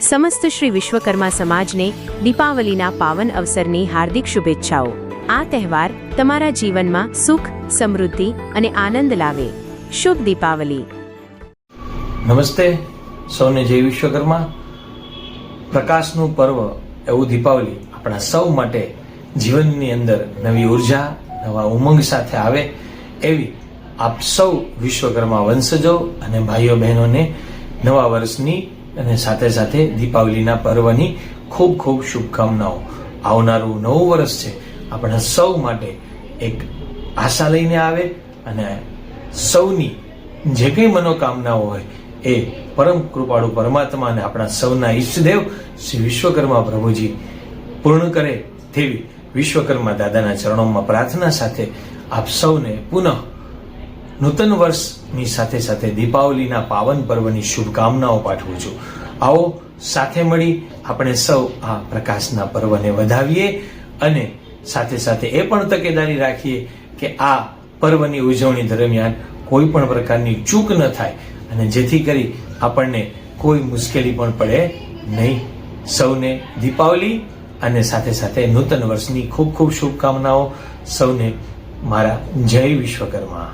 સમસ્ત શ્રી વિશ્વકર્મા સમાજને દીપાવલીના પાવન અવસરની હાર્દિક શુભેચ્છાઓ. આ તહેવાર તમારા જીવનમાં સુખ, સમૃદ્ધિ અને આનંદ લાવે. શુભ દીપાવલી. નમસ્તે, સૌને જય વિશ્વકર્મા. પ્રકાશનું પર્વ એવું દીપાવલી આપણા સૌ માટે જીવનની અંદર નવી ઊર્જા, નવા ઉમંગ સાથે આવે એવી આપ સૌ વિશ્વકર્મા વંશજો અને ભાઈઓ બહેનોને નવા વર્ષની અને સાથે સાથે દીપાવલીના પર્વની ખૂબ ખૂબ શુભકામનાઓ. આવનારું નવું વર્ષ છે. આપણા સૌ માટે એક આશા લઈને આવે અને સૌની જે કંઈ મનોકામનાઓ હોય એ પરમ કૃપાળુ પરમાત્મા અને આપણા સૌના ઈષ્ટદેવ શ્રી વિશ્વકર્મા પ્રભુજી પૂર્ણ કરે તેવી વિશ્વકર્મા દાદાના ચરણોમાં પ્રાર્થના સાથે આપ સૌને પુનઃ નૂતન વર્ષની સાથે સાથે દીપાવલીના પાવન પર્વની શુભકામનાઓ પાઠવું છું. આવો સાથે મળી આપણે સૌ આ પ્રકાશના પર્વને વધાવીએ અને સાથે સાથે એ પણ તકેદારી રાખીએ કે આ પર્વની ઉજવણી દરમિયાન કોઈ પણ પ્રકારની ચૂક ન થાય અને જેથી કરી આપણને કોઈ મુશ્કેલી પણ પડે નહીં. સૌને દીપાવલી અને સાથે સાથે નૂતન વર્ષની ખૂબ ખૂબ શુભકામનાઓ. સૌને મારા જય વિશ્વકર્મા.